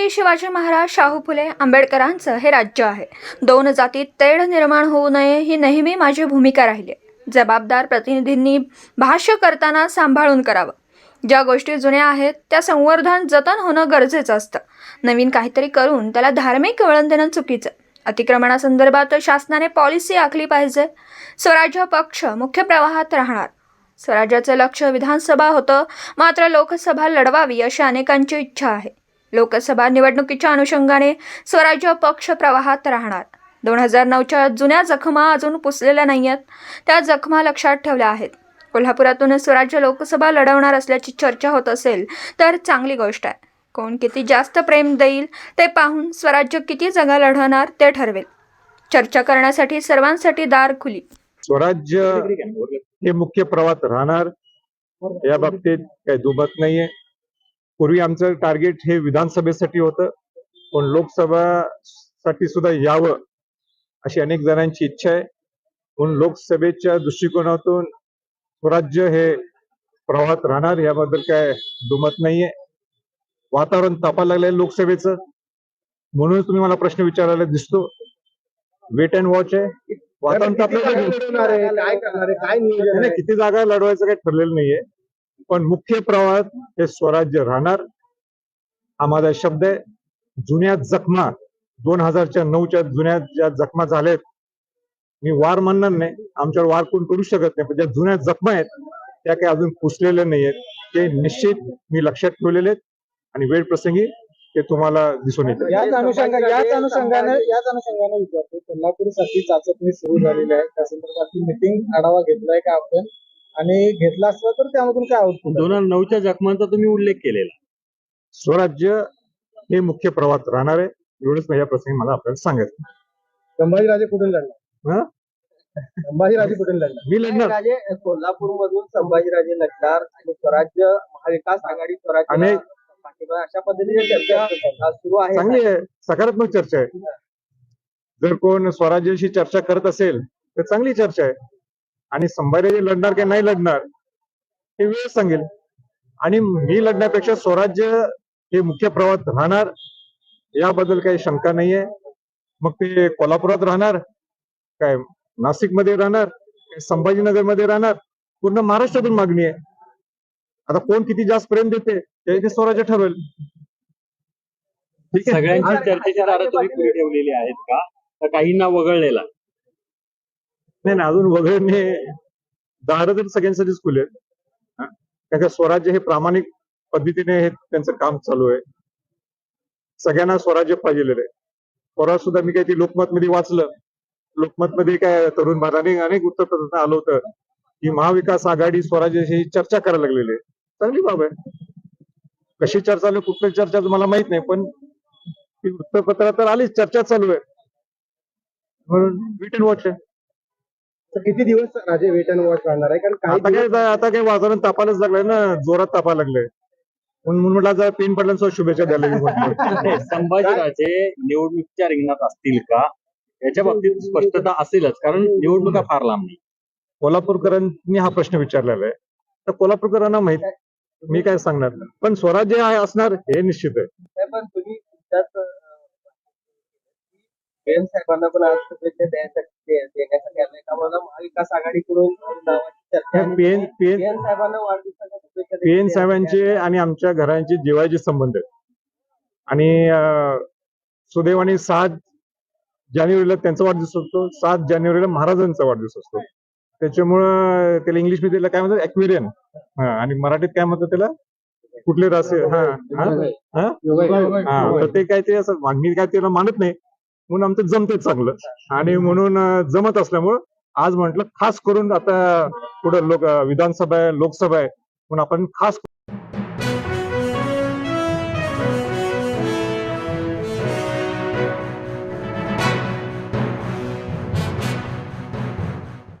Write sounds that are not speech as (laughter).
छत्रपती शिवाजी महाराज शाहू फुले आंबेडकरांचं हे राज्य आहे. दोन जातीत तेढ निर्माण होऊ नये ही नेहमी माझी भूमिका राहिली जबाबदार प्रतिनिधींनी भाष्य करताना सांभाळून करावं. ज्या गोष्टी जुन्या आहेत त्या संवर्धन जतन होणं गरजेचं असतं. नवीन काहीतरी करून त्याला धार्मिक वळण देणं चुकीचं. अतिक्रमणासंदर्भात शासनाने पॉलिसी आखली पाहिजे. स्वराज्य पक्ष मुख्य प्रवाहात राहणार. स्वराज्याचं लक्ष विधानसभा होतं मात्र लोकसभा लढवावी अशी अनेकांची इच्छा आहे. लोकसभा निवडणुकीच्या अनुषंगाने स्वराज्य पक्ष प्रवाहात राहणार. दोन हजार नऊच्या जुन्या जखमा अजून पुसलेल्या नाही आहेत त्या जखमा लक्षात ठेवल्या आहेत. कोल्हापुरातून स्वराज्य लोकसभा लढवणार असल्याची चर्चा होत असेल तर चांगली गोष्ट आहे. कोण किती जास्त प्रेम देईल ते पाहून स्वराज्य किती जागा लढवणार ते ठरवेल. चर्चा करण्यासाठी सर्वांसाठी दार खुली. स्वराज्य हे मुख्य प्रवाहात राहणार. या बाबतीत काही दुमत नाहीये. पूर्वी आमचं टार्गेट हे विधानसभेसाठी होतं. पण लोकसभासाठी सुद्धा यावं अशी अनेक जणांची इच्छा आहे. म्हणून लोकसभेच्या दृष्टिकोनातून स्वराज्य हे प्रवाहात राहणार याबद्दल काय दुमत नाहीये. वातावरण तापायला लागलंय लोकसभेचं. म्हणून तुम्ही मला प्रश्न विचारायला दिसतो. वेट अँड वॉच आहे. वातावरण तापलं काय किती जागा लढवायचं काही ठरलेलं नाहीये. पण मुख्य प्रवाहात हे स्वराज्य राहणार. हा माझा शब्द आहे. जुन्या जखमा दोन हजारच्या नऊच्या जुन्या ज्या जखमा झाल्यात मी वार म्हणणार नाही. आमच्यावर वार कोण करू शकत नाही. पण ज्या जुन्या जखमा आहेत त्या काही अजून पुसलेल्या नाहीयेत. ते निश्चित मी लक्षात ठेवलेले आहेत आणि वेळ प्रसंगी ते तुम्हाला दिसून येते याच अनुषंगाने याच अनुषंगाने याच अनुषंगाने विचारतो कोल्हापूरसाठी चाचपणी सुरू झालेली आहे. त्या संदर्भातली मिटिंग आढावा घेतलाय का आपण? आणि घेतला असला तर त्यामधून काय आउटपुट दोन हजार नऊच्या जखमांचा तुम्ही उल्लेख केलेला. स्वराज्य हे मुख्य प्रवाहात राहणार आहे. एवढंच मी या प्रसंगी मला आपल्याला सांगायचं संभाजीराजे कुठून हा? संभाजीराजे कुठून लढणार? मी लढणार. राजे कोल्हापूर मधून संभाजीराजे लढणार आणि स्वराज्य महाविकास आघाडी स्वराज्य अनेक- पाठिंबा अशा पद्धतीने चर्चा अ, सुरू आहे. चांगली आहे. सकारात्मक चर्चा आहे. जर कोण स्वराज्याशी चर्चा करत असेल तर चांगली चर्चा आहे. आणि संभाजी लढणार की नाही लढणार हे वेळ सांगेल. आणि मी लढण्यापेक्षा स्वराज्य हे मुख्य प्रवाहात राहणार याबद्दल काही शंका नाहीये. मग ते कोल्हापुरात राहणार काय नाशिकमध्ये राहणार काय संभाजीनगरमध्ये राहणार पूर्ण महाराष्ट्रातून मागणी आहे. आता कोण किती जास्त प्रेम देते ते ते स्वराज्य ठरवेल. सगळ्यांची चर्चेची दारं तुम्ही खुली ठेवलेली आहेत का? काहींना वगळलेला. नाही नाही अजून वगळणे दार तर सगळ्यांसाठीच खुले आहेत. कारण का स्वराज्य हे प्रामाणिक पद्धतीने हे त्यांचं काम चालू आहे. सगळ्यांना स्वराज्य पाहिजे आहे. परवा सुद्धा मी काही ते लोकमत मध्ये वाचलं. लोकमत मध्ये काय तरुण भारताने अनेक उत्तर आलं होतं. की महाविकास आघाडी स्वराज्याशी चर्चा करायला लागलेली आहे. चांगली बाब आहे. कशी चर्चा चालू कुठली चर्चा मला माहीत नाही पण ती वृत्तपत्रात तर आलीच चर्चा चालू आहे. म्हणून वेट अँड वॉच आहे. तर किती दिवस राजे वेट अँड वॉच राहणार आहे? कारण काही आता काय दिवस- आता काय वातावरण तापायलाच लागलंय ना जोरात तापायला लागलंय. म्हणून म्हणून म्हटलं जरा पेन पडल्यानं शुभेच्छा द्यायला मी म्हटलं. (laughs) नाही, संभाजीराजे निवडणुकीच्या रिंगणात असतील का? याच्या बाबतीत स्पष्टता असेलच कारण निवडणुका फार लांब नाही. कोल्हापूरकरांनी हा प्रश्न विचारलेला आहे. तर कोल्हापूरकरांना माहीत मी काय सांगणार पण स्वराज्य आहे असणार हे निश्चित आहे. नाही, पण तुम्ही बेन साहेबांना पण आज शुभेच्छा द्यायसाठी देण्यासाठी आले का मला महाविकास आघाडीकडून नावाची चर्चा आहे. पेन पेन बेन साहेबांना वाढदिवसाच्या शुभेच्छा पेन देखील साहेबांचे आणि आमच्या घरांचे जिवाळ्याचे संबंध आहेत. आणि अं, सुदैवाने सात जानेवारीला त्यांचा वाढदिवस असतो. सात जानेवारीला महाराजांचा वाढदिवस असतो. त्याच्यामुळं त्याला इंग्लिशमध्ये त्याला काय म्हणतात? अक्वेरियन आणि मराठीत काय म्हणतात त्याला? कुठले रासे? हा हा? हा? हा तर ते काय ते असं मागणी काय त्याला मानत नाही. म्हणून आमचं जमते चांगलं. आणि म्हणून जमत असल्यामुळं आज म्हटलं खास करून आता पुढे लोक विधानसभा आहे लोकसभा आहे म्हणून आपण खास